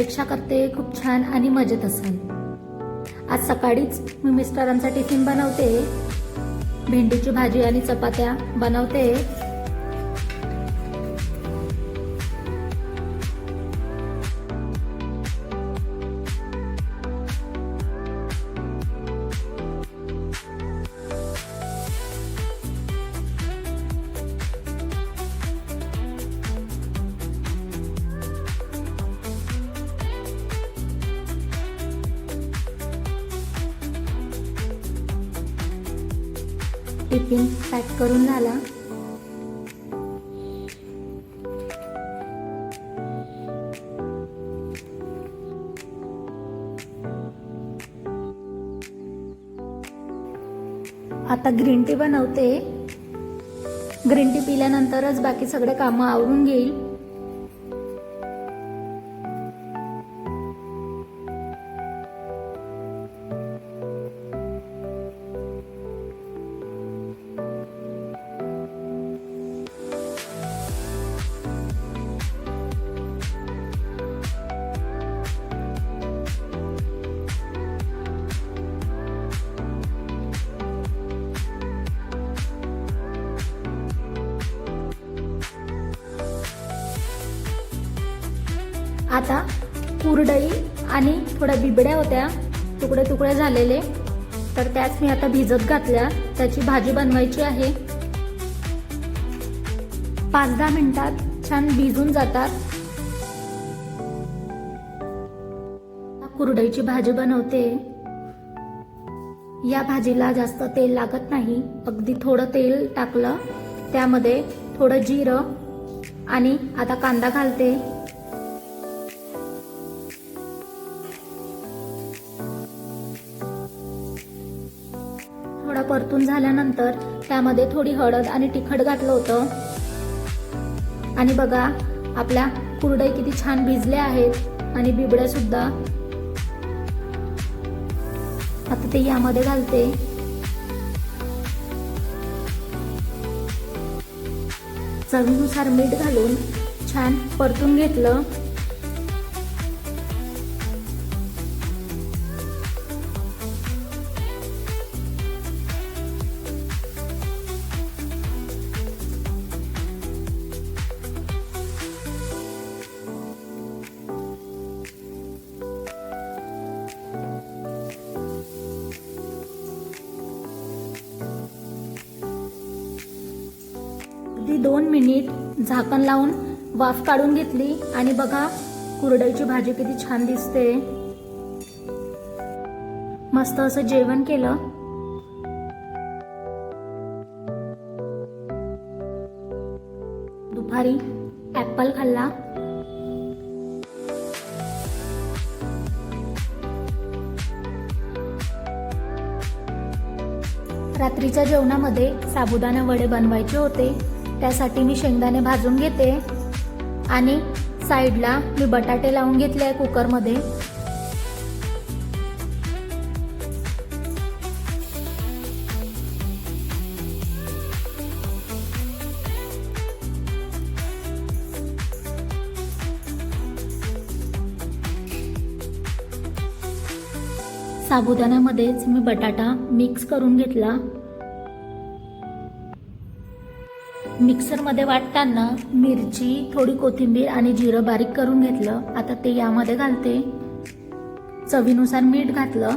अपेक्षा करते खूप छान आणि मजेत असाल. आज सकाळीच मी मिस्टरांचा टिफिन बनवते भेंडीची भाजी आणि चपात्या बनवते. टिफिन पॅक करून झाला. आता ग्रीन टी बनवते. ग्रीन टी पिल्यानंतरच बाकी सगळे कामं आवरून घेईल. आता कुरडई आणि थोड्या बिबड्या होत्या तुकडे तुकडे झालेले. तर त्याच मी आता भिजत घातल्या. त्याची भाजी बनवायची आहे. पाच दहा मिनिटात छान भिजून जातात. कुरडईची भाजी बनवते. या भाजीला जास्त तेल लागत नाही. अगदी थोडं तेल टाकलं. त्यामध्ये थोडं जिरं आणि आता कांदा घालते. परतून झाल्यानंतर त्यामध्ये थोडी हळद आणि तिखट घातलं होतं. आणि बघा आपल्या कुरडे किती छान भिजले आहेत आणि बिबड्या सुद्धा. आता ते यामध्ये घालते. चवीनुसार मीठ घालून छान परतून घेतलं. अगदी दोन मिनिट झाकण लावून वाफ काढून घेतली आणि बघा कुरडईची भाजी किती छान दिसते. मस्त असं जेवण केलं. दुपारी ऍपल खाल्ला. रात्रीच्या जेवणामध्ये साबुदाणा वडे बनवायचे होते. त्यासाठी मी शेंगदाणे भाजून घेते. आणि साईडला मी बटाटे लावून घेतले आहे कुकरमध्ये. साबुदाण्यामध्येच मी बटाटा मिक्स करून घेतला. मिक्सरमध्ये वाटताना मिरची थोडी कोथिंबीर आणि जिरं बारीक करून घेतलं. आता ते यामध्ये घालते. चवीनुसार मीठ घातलं.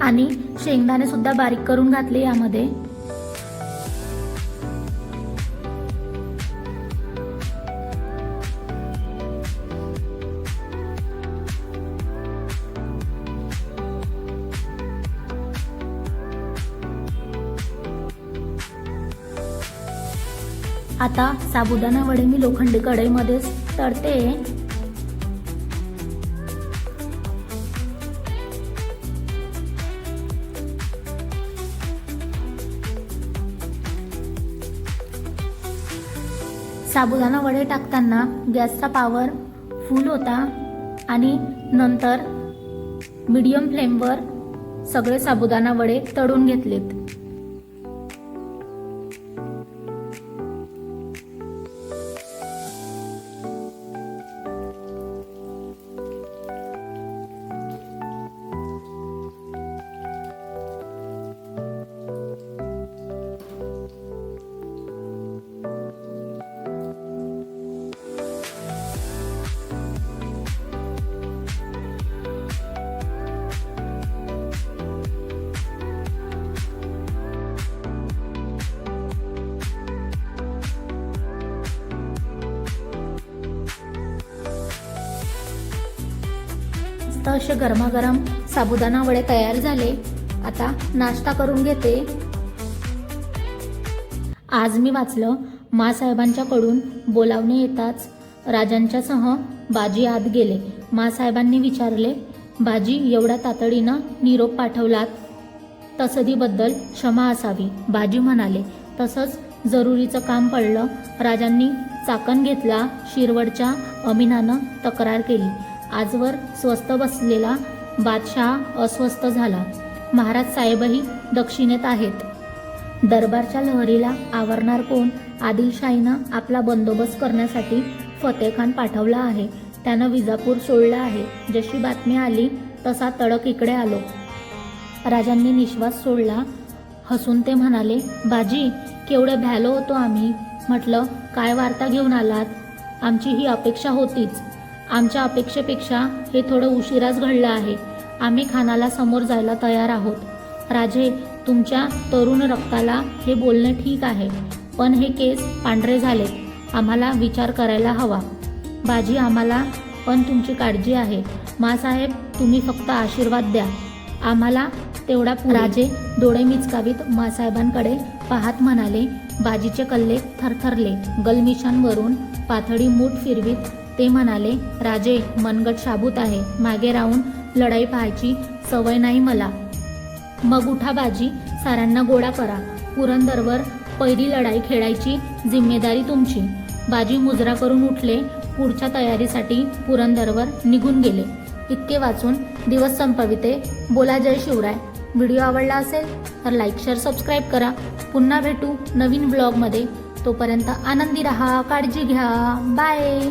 आणि शेंगदाणे सुद्धा बारीक करून घातले यामध्ये. आता साबुदाणा वडे मी लोखंडी कढईमध्येच तळते. साबुदाणा वडे टाकताना गॅसचा पावर फुल होता आणि नंतर मीडियम फ्लेमवर सगळे साबुदाणा वडे तळून घेतलेत. मस्त असे गरमागरम साबुदाणा वडे तयार झाले. आता नाश्ता करून घेते. आज मी वाचलं मासाहेबांच्याकडून बोलावणे येताच राजांच्यासह बाजी आत गेले. मासाहेबांनी विचारले बाजी एवढ्या तातडीनं निरोप पाठवलात. तसदीबद्दल क्षमा असावी. बाजी म्हणाले तसंच जरुरीचं काम पडलं. राजांनी चाकण घेतला शिरवडच्या अमिनानं तक्रार केली. आजवर स्वस्त बसलेला बादशाह अस्वस्थ झाला. महाराज साहेबही दक्षिणेत आहेत. दरबारच्या लहरीला आवरणार कोण? आदिलशाहीनं आपला बंदोबस्त करण्यासाठी फतेखान पाठवला आहे. त्यानं विजापूर सोडला आहे. जशी बातमी आली तसा तडक इकडे आलो. राजांनी निश्वास सोडला. हसून ते म्हणाले बाजी केवढे भ्यालो होतो आम्ही. म्हटलं काय वार्ता घेऊन आलात? आमची ही अपेक्षा होतीच. आमच्या अपेक्षेपेक्षा हे थोडं उशिराच घडलं आहे. आम्ही खानाला समोर जायला तयार आहोत. राजे तुमच्या तरुण रक्ताला हे बोलणे ठीक आहे पण हे केस पांढरे झालेत. आम्हाला विचार करायला हवा. बाजी आम्हाला पण तुमची काळजी आहे. मासाहेब तुम्ही फक्त आशीर्वाद द्या. आम्हाला तेवढा राजे डोळे मिचकावीत मासाहेबांकडे पाहत म्हणाले बाजीचे कल्ले थरथरले. गलमिशांवरून पाथडी मूठ फिरवीत ते म्हणाले राजे मनगट शाबूत आहे. मागे राहून लढाई पाहायची सवय नाही मला. मग उठा बाजी साऱ्यांना गोळा करा. पुरंदरवर पहिली लढाई खेळायची जिम्मेदारी तुमची. बाजी मुजरा करून उठले. पुढच्या तयारीसाठी पुरंदरवर निघून गेले. इतके वाचून दिवस संपविते. बोला जय शिवराय. व्हिडिओ आवडला असेल तर लाईक शेअर सबस्क्राईब करा. पुन्हा भेटू नवीन ब्लॉगमध्ये. तोपर्यंत आनंदी रहा काळजी घ्या. बाय.